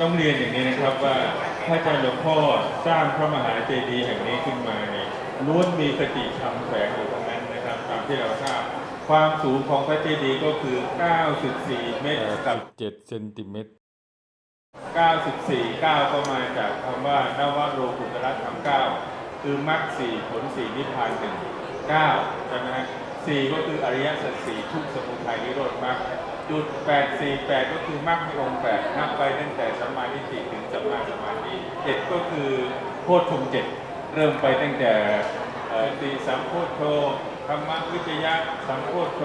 ต้องเรียนอย่างนี้นะครับว่าพระอาจารย์หลวงพ่อสร้างพระมหาเจดีย์แห่งนี้ขึ้นมาเนี่ยล้วนมีคติธรรมแฝงอยู่ตรงนั้นนะครับตามที่เราทราบความสูงของพระเจดีย์ก็คือ 94 เมตรกับ7เซนติเมตร 94 9 ก็มาจากคำว่านวโรกุตระธรรม9คือมรรคสี่ผลสี่นิพพานหนึ่ง9ใช่ไหมฮะสี่ก็คืออริยสัจสี่ทุกสมุทัยนิโรธมรรค จุด8 4 8ก็คือมรรคมีองค์8นับไปตั้งแต่สัมมาทิฏฐิถึงสัมมาสมาธิเจ็ดก็คือโพชฌงค์เจ็ดเริ่มไปตั้งแต่เอ่อตีสัมโพชโธธรรมวิจยะสัมโพชโธ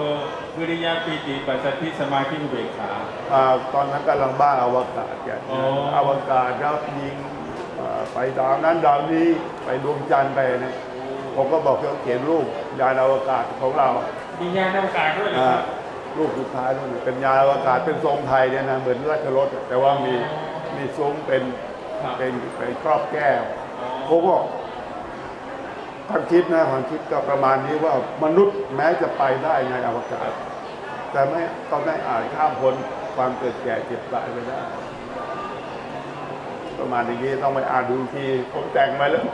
วิริยะปีติปัสสติสมาธิอุเบกขาอ่าตอนนั้นกำลังบ้าอวกาศกันอ๋ออวกาศครับยิงอ่าไปดาวนั้นดาวนี้ไปดวงจันทร์ไปเนี่ยผมก็บอกเขาเขียนรูปยานอวกาศของเรา มียานอวกาศด้วยเหรออ่าครับ รูปสุดท้ายนู่นเป็นยานอวกาศเป็นทรงไทยเนี่ยนะเหมือนราชรถอะแต่ว่ามีมีซุ้มเป็นครับเป็นเป็นครอบแก้วอ๋อผมบอกความคิดนะความคิดก็ประมาณนี้ว่ามนุษย์แม้จะไปได้ในอวกาศ แต่ไม่ก็ไม่อาจข้ามพ้นความเกิดแก่เจ็บตายไปได้ ประมาณอย่างนี้ต้องไปอ่านดูอีกทีผมแต่งมาแล้ว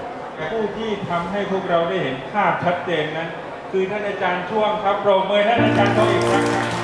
ผู้ที่ทำให้พวกเราได้เห็นภาพชัดเจนนั้น คือท่านอาจารย์ช่วงครับโปรเมือท่านอาจารย์เขาอีกครั้งครับ